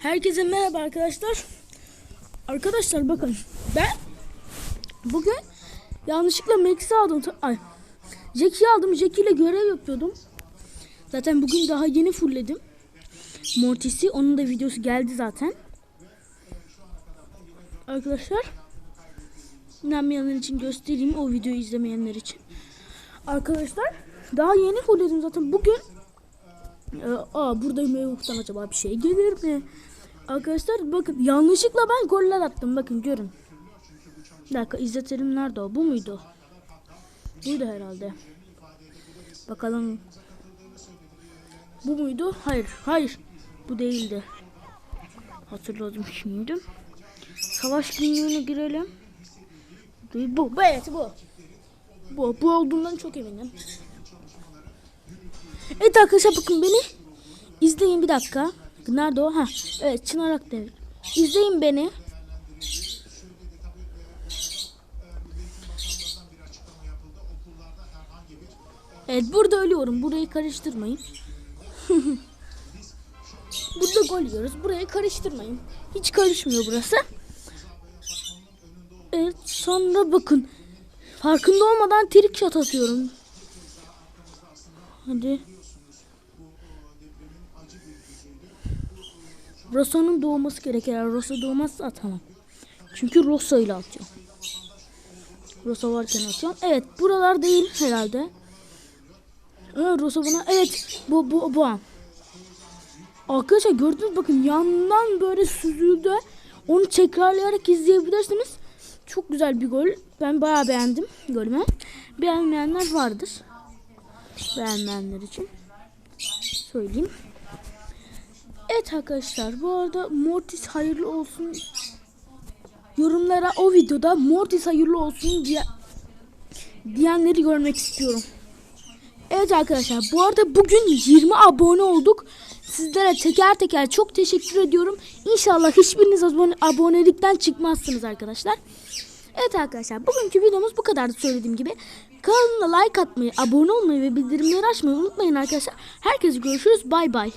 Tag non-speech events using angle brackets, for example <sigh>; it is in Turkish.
Herkese merhaba arkadaşlar. Arkadaşlar bakın ben bugün yanlışlıkla Max'i aldım. Ay. Jack'i aldım. Jack ile görev yapıyordum. Zaten bugün daha yeni fullledim. Mortis'i. Onun da videosu geldi zaten. Arkadaşlar inanmayanlar için göstereyim o videoyu izlemeyenler için. Arkadaşlar daha yeni fullledim zaten. Bugün aa burada Mevlut'tan acaba bir şey gelir mi? Arkadaşlar bakın yanlışlıkla ben goller attım. Bakın görün. Bir dakika izletelim nerede o? Bu muydu? Buydu herhalde. Bakalım. Bu muydu? Hayır. Hayır. Bu değildi. Hatırladım şimdi. Savaş günlüğüne girelim. Bu, bu evet bu. Bu, bu olduğundan çok eminim. Evet arkadaşlar bakın beni. İzleyin bir dakika. Nerede o? Ha. Evet Çınar Akdemir. İzleyin beni. Evet burada ölüyorum. Burayı karıştırmayın. <laughs> burada gol yiyoruz. Burayı karıştırmayın. Hiç karışmıyor burası. Evet sonra bakın. Farkında olmadan trick shot atıyorum. Hadi. Rosa'nın doğması gerekir. Eğer Rosa doğmazsa atamam. Çünkü Rosa ile atıyorum. Rosa varken atıyorum. Evet buralar değil herhalde. Evet Rosa buna. Evet bu bu bu an. Arkadaşlar gördünüz bakın yandan böyle süzüldü. Onu tekrarlayarak izleyebilirsiniz. Çok güzel bir gol. Ben bayağı beğendim golümü. Beğenmeyenler vardır. Beğenmeyenler için söyleyeyim. Evet arkadaşlar bu arada Mortis hayırlı olsun yorumlara o videoda Mortis hayırlı olsun diye diyenleri görmek istiyorum. Evet arkadaşlar bu arada bugün 20 abone olduk. Sizlere teker teker çok teşekkür ediyorum. İnşallah hiçbiriniz abone, abonelikten çıkmazsınız arkadaşlar. Evet arkadaşlar bugünkü videomuz bu kadardı söylediğim gibi. Kanalıma like atmayı, abone olmayı ve bildirimleri açmayı unutmayın arkadaşlar. Herkese görüşürüz. Bay bay.